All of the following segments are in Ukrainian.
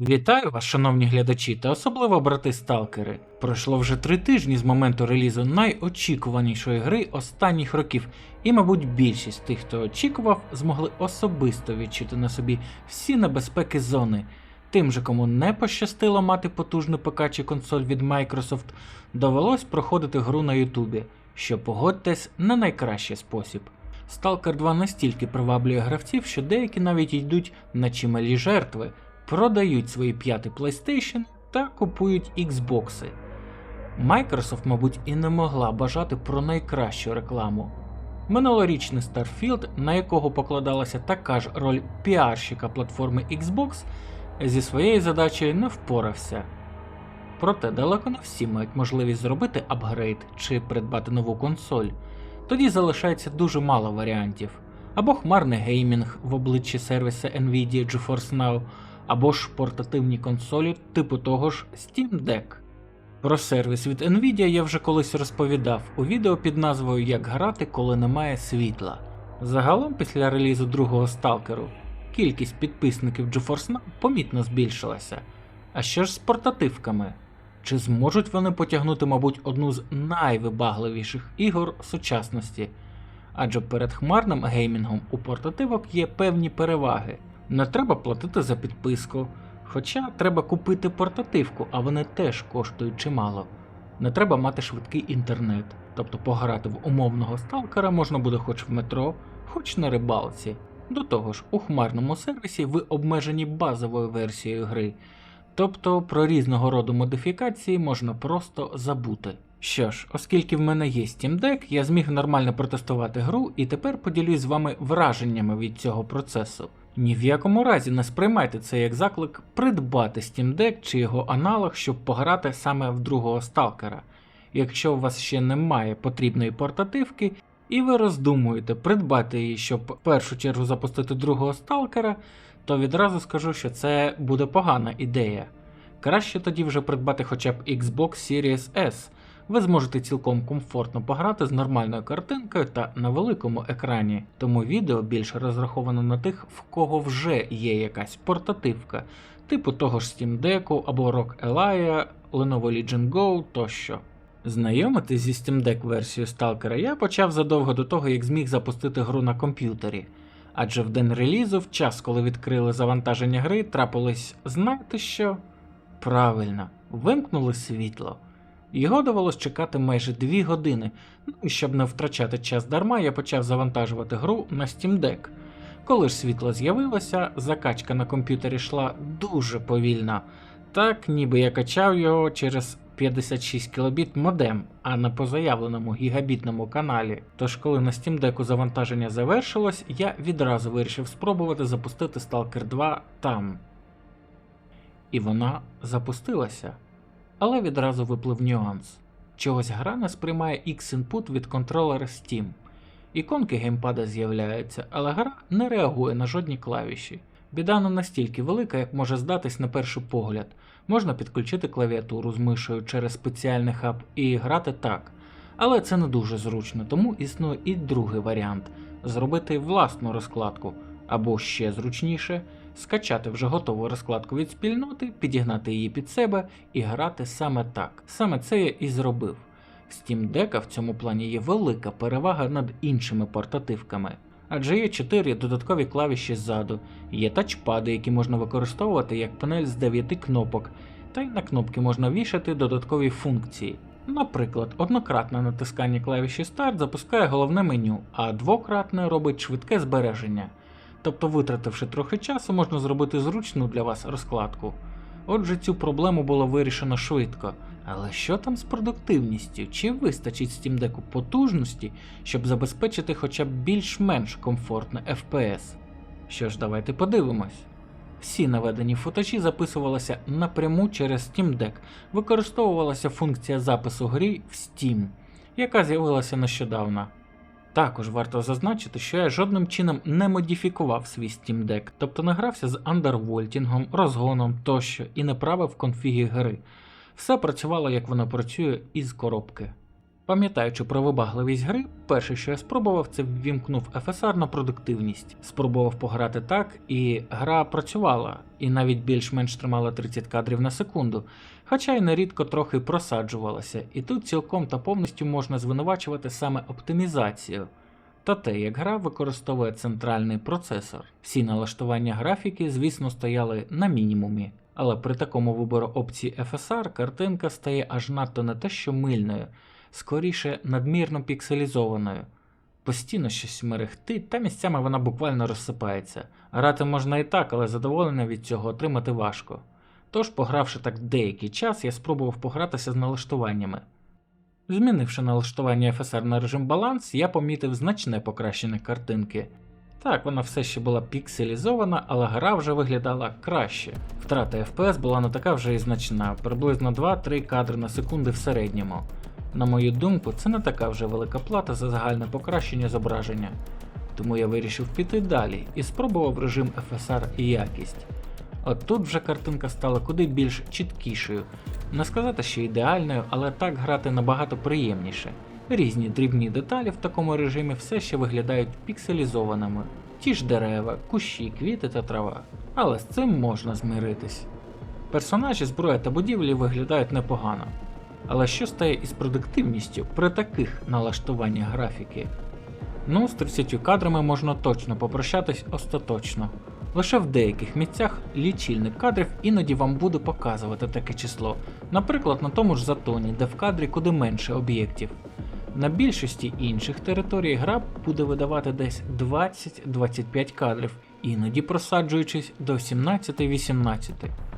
Вітаю вас, шановні глядачі, та особливо брати сталкери. Пройшло вже три тижні з моменту релізу найочікуванішої гри останніх років, і, мабуть, більшість тих, хто очікував, змогли особисто відчути на собі всі небезпеки зони. Тим же, кому не пощастило мати потужну ПК чи консоль від Microsoft, довелось проходити гру на Ютубі, що погодьтесь не найкращий спосіб. Stalker 2 настільки приваблює гравців, що деякі навіть йдуть на чималі жертви, продають свої п'ятий PlayStation та купують Xbox. Microsoft, мабуть, і не могла бажати про найкращу рекламу. Минулорічний Starfield, на якого покладалася така ж роль піарщика платформи Xbox, зі своєю задачею не впорався. Проте далеко не всі мають можливість зробити апгрейд чи придбати нову консоль. Тоді залишається дуже мало варіантів. Або хмарний геймінг в обличчі сервіса Nvidia GeForce Now, або ж портативні консолі типу того ж Steam Deck. Про сервіс від Nvidia я вже колись розповідав у відео під назвою Як грати, коли немає світла. Загалом після релізу другого сталкеру кількість підписників GeForce Now помітно збільшилася. А що ж з портативками? Чи зможуть вони потягнути, мабуть, одну з найвибагливіших ігор сучасності? Адже перед хмарним геймінгом у портативок є певні переваги. Не треба платити за підписку, хоча треба купити портативку, а вони теж коштують чимало. Не треба мати швидкий інтернет, тобто пограти в умовного сталкера можна буде хоч в метро, хоч на рибалці. До того ж, у хмарному сервісі ви обмежені базовою версією гри, тобто про різного роду модифікації можна просто забути. Що ж, оскільки в мене є Steam Deck, я зміг нормально протестувати гру і тепер поділюсь з вами враженнями від цього процесу. Ні в якому разі не сприймайте це як заклик придбати Steam Deck чи його аналог, щоб пограти саме в другого сталкера. Якщо у вас ще немає потрібної портативки, і ви роздумуєте придбати її, щоб в першу чергу запустити другого сталкера, то відразу скажу, що це буде погана ідея. Краще тоді вже придбати хоча б Xbox Series S. Ви зможете цілком комфортно пограти з нормальною картинкою та на великому екрані, тому відео більше розраховано на тих, в кого вже є якась портативка, типу того ж Steam Deck або ROG Ally, Lenovo Legion Go тощо. Знайомитись зі Steam Deck версією Stalker я почав задовго до того, як зміг запустити гру на комп'ютері. Адже в день релізу, в час, коли відкрили завантаження гри, трапилось, знаєте що? Правильно, вимкнули світло. Його довелось чекати майже 2 години, ну щоб не втрачати час дарма, я почав завантажувати гру на Steam Deck. Коли ж світло з'явилося, закачка на комп'ютері йшла дуже повільна, так ніби я качав його через 56 кбіт модем, а не по заявленому гігабітному каналі. Тож, коли на Steam Deck завантаження завершилось, я відразу вирішив спробувати запустити Stalker 2 там. І вона запустилася. Але відразу виплив нюанс. Чогось гра не сприймає X-input від контролера Steam. Іконки геймпада з'являються, але гра не реагує на жодні клавіші. Біда не настільки велика, як може здатись на перший погляд. Можна підключити клавіатуру з мишею через спеціальний хаб і грати так. Але це не дуже зручно, тому існує і другий варіант зробити власну розкладку, або ще зручніше скачати вже готову розкладку від спільноти, підігнати її під себе і грати саме так. Саме це я і зробив. Steam Deck в цьому плані є велика перевага над іншими портативками. Адже є 4 додаткові клавіші ззаду, є тачпади, які можна використовувати як панель з 9 кнопок, та й на кнопки можна вішати додаткові функції. Наприклад, однократне натискання клавіші Start запускає головне меню, а двократне робить швидке збереження. Тобто, витративши трохи часу, можна зробити зручну для вас розкладку. Отже, цю проблему було вирішено швидко. Але що там з продуктивністю? Чи вистачить Steam Deck потужності, щоб забезпечити хоча б більш-менш комфортне FPS? Що ж, давайте подивимось. Всі наведені футажі записувалися напряму через Steam Deck, використовувалася функція запису грі в Steam, яка з'явилася нещодавно. Також варто зазначити, що я жодним чином не модифікував свій Steam Deck, тобто не грався з андервольтінгом, розгоном тощо і не правив конфіги гри. Все працювало як воно працює із коробки. Пам'ятаючи про вибагливість гри, перше, що я спробував, це ввімкнув FSR на продуктивність. Спробував пограти так, і гра працювала, і навіть більш-менш тримала 30 кадрів на секунду, хоча й нерідко трохи просаджувалася, і тут цілком та повністю можна звинувачувати саме оптимізацію. Та те, як гра використовує центральний процесор. Всі налаштування графіки, звісно, стояли на мінімумі, але при такому вибору опції FSR картинка стає аж надто не те, що мильною, скоріше надмірно пікселізованою. Постійно щось мерехтить, та місцями вона буквально розсипається. Грати можна і так, але задоволення від цього отримати важко. Тож, погравши так деякий час, я спробував погратися з налаштуваннями. Змінивши налаштування FSR на режим баланс, я помітив значне покращення картинки. Так, вона все ще була пікселізована, але гра вже виглядала краще. Втрата FPS була не така вже і значна, приблизно 2-3 кадри на секунди в середньому. На мою думку, це не така вже велика плата за загальне покращення зображення. Тому я вирішив піти далі і спробував режим FSR і якість. От тут вже картинка стала куди більш чіткішою. Не сказати, що ідеальною, але так грати набагато приємніше. Різні дрібні деталі в такому режимі все ще виглядають пікселізованими. Ті ж дерева, кущі, квіти та трава. Але з цим можна змиритись. Персонажі, зброя та будівлі виглядають непогано. Але що стає із продуктивністю при таких налаштуваннях графіки? Ну, з 30 кадрами можна точно попрощатись остаточно. Лише в деяких місцях лічильник кадрів іноді вам буде показувати таке число, наприклад, на тому ж затоні, де в кадрі куди менше об'єктів. На більшості інших територій гра буде видавати десь 20-25 кадрів, іноді просаджуючись до 17-18.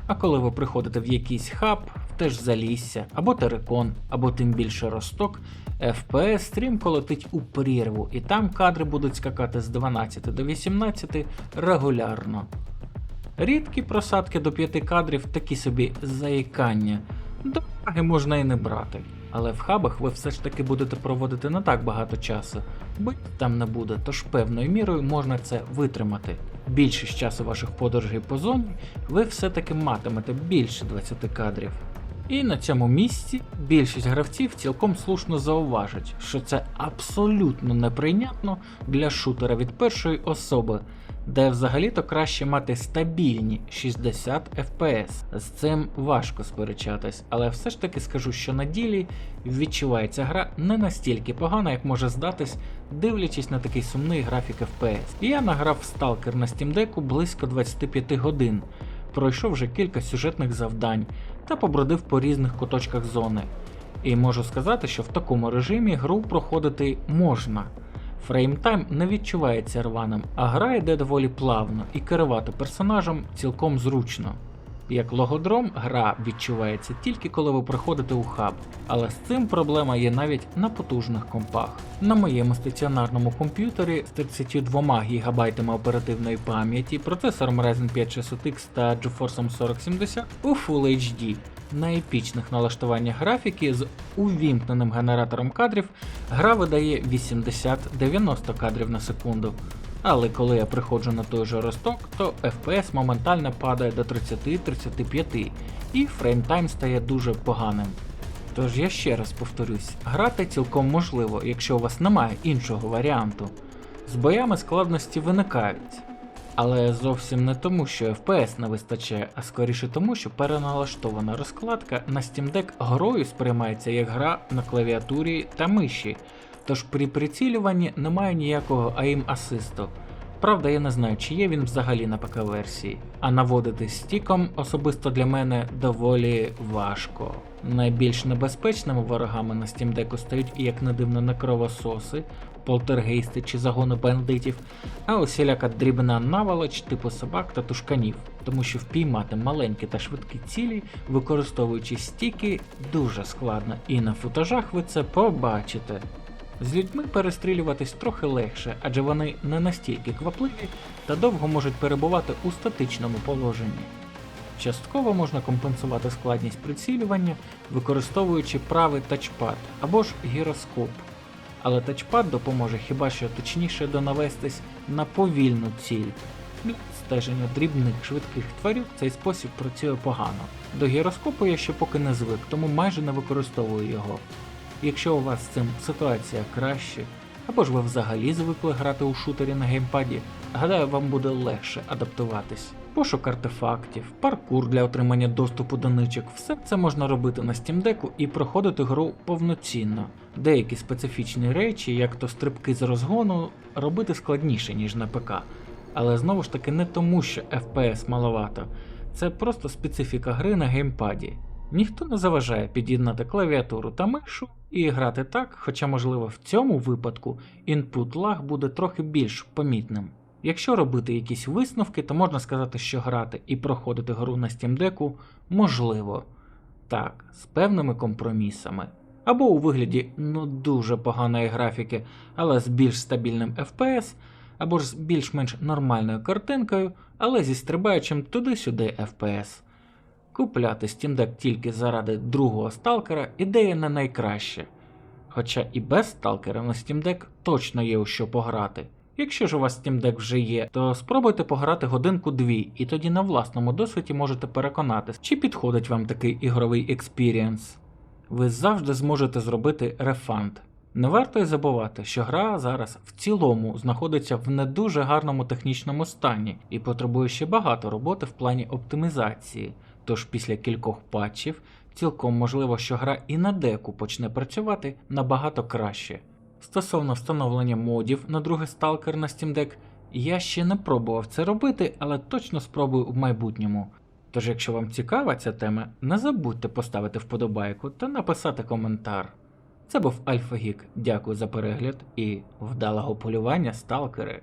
А коли ви приходите в якийсь хаб, в те ж залісся, або терикон, або тим більше росток, FPS стрімко летить у прірву, і там кадри будуть скакати з 12 до 18 регулярно. Рідкі просадки до 5 кадрів такі собі заїкання. До уваги можна і не брати. Але в хабах ви все ж таки будете проводити не так багато часу, бо там не буде, тож певною мірою можна це витримати. Більшість часу ваших подорожей по зоні ви все-таки матимете більше 20 кадрів. І на цьому місці більшість гравців цілком слушно зауважать, що це абсолютно неприйнятно для шутера від першої особи, де взагалі-то краще мати стабільні 60 FPS. З цим важко сперечатись, але все ж таки скажу, що на ділі відчувається гра не настільки погана, як може здатись, дивлячись на такий сумний графік FPS. Я награв в Stalker на Steam Deck близько 25 годин, пройшов вже кілька сюжетних завдань та побродив по різних куточках зони. І можу сказати, що в такому режимі гру проходити можна. Фреймтайм не відчувається рваним, а гра йде доволі плавно і керувати персонажем цілком зручно. Як логодром, гра відчувається тільки коли ви приходите у хаб, але з цим проблема є навіть на потужних компах. На моєму стаціонарному комп'ютері з 32 ГБ оперативної пам'яті, процесором Ryzen 5 600X та GeForce 4070 у Full HD. На епічних налаштуваннях графіки з увімкненим генератором кадрів гра видає 80-90 кадрів на секунду. Але коли я приходжу на той же росток, то FPS моментально падає до 30-35 і фреймтайм стає дуже поганим. Тож я ще раз повторюсь, грати цілком можливо, якщо у вас немає іншого варіанту. З боями складності виникають. Але зовсім не тому, що FPS не вистачає, а скоріше тому, що переналаштована розкладка на Steam Deck грою сприймається як гра на клавіатурі та миші, тож при прицілюванні немає ніякого aim асисту. Правда, я не знаю, чи є він взагалі на ПК-версії, а наводити стіком особисто для мене доволі важко. Найбільш небезпечними ворогами на Steam Deck стають, як не дивно, не кровососи, полтергейсти чи загони бандитів, а усіляка дрібна наволоч типу собак та тушканів, тому що впіймати маленькі та швидкі цілі, використовуючи стіки, дуже складно, і на футажах ви це побачите. З людьми перестрілюватись трохи легше, адже вони не настільки квапливі та довго можуть перебувати у статичному положенні. Частково можна компенсувати складність прицілювання, використовуючи правий тачпад або ж гіроскоп. Але тачпад допоможе хіба що точніше донавестись на повільну ціль. Для стеження дрібних швидких тварів цей спосіб працює погано. До гіроскопу я ще поки не звик, тому майже не використовую його. Якщо у вас з цим ситуація краще, або ж ви взагалі звикли грати у шутері на геймпаді, гадаю, вам буде легше адаптуватись. Пошук артефактів, паркур для отримання доступу до ничок, все це можна робити на Steam Deck і проходити гру повноцінно. Деякі специфічні речі, як то стрибки з розгону, робити складніше, ніж на ПК. Але знову ж таки не тому, що FPS маловато, це просто специфіка гри на геймпаді. Ніхто не заважає під'єднати клавіатуру та мишу і грати так, хоча, можливо, в цьому випадку інпут лаг буде трохи більш помітним. Якщо робити якісь висновки, то можна сказати, що грати і проходити гру на Steam Deck можливо. Так, з певними компромісами. Або у вигляді ну дуже поганої графіки, але з більш стабільним FPS, або ж з більш-менш нормальною картинкою, але зі стрибаючим туди-сюди FPS. Купляти Steam Deck тільки заради другого сталкера ідея не найкраща. Хоча і без сталкера на Steam Deck точно є у що пограти. Якщо ж у вас Steam Deck вже є, то спробуйте пограти годинку-дві, і тоді на власному досвіді можете переконатись, чи підходить вам такий ігровий експірієнс. Ви завжди зможете зробити рефанд. Не варто й забувати, що гра зараз в цілому знаходиться в не дуже гарному технічному стані і потребує ще багато роботи в плані оптимізації. Тож після кількох патчів цілком можливо, що гра і на деку почне працювати набагато краще. Стосовно встановлення модів на другий сталкер на Steam Deck, я ще не пробував це робити, але точно спробую в майбутньому. Тож, якщо вам цікава ця тема, не забудьте поставити вподобайку та написати коментар. Це був Альфа Гік. Дякую за перегляд і вдалого полювання, сталкери!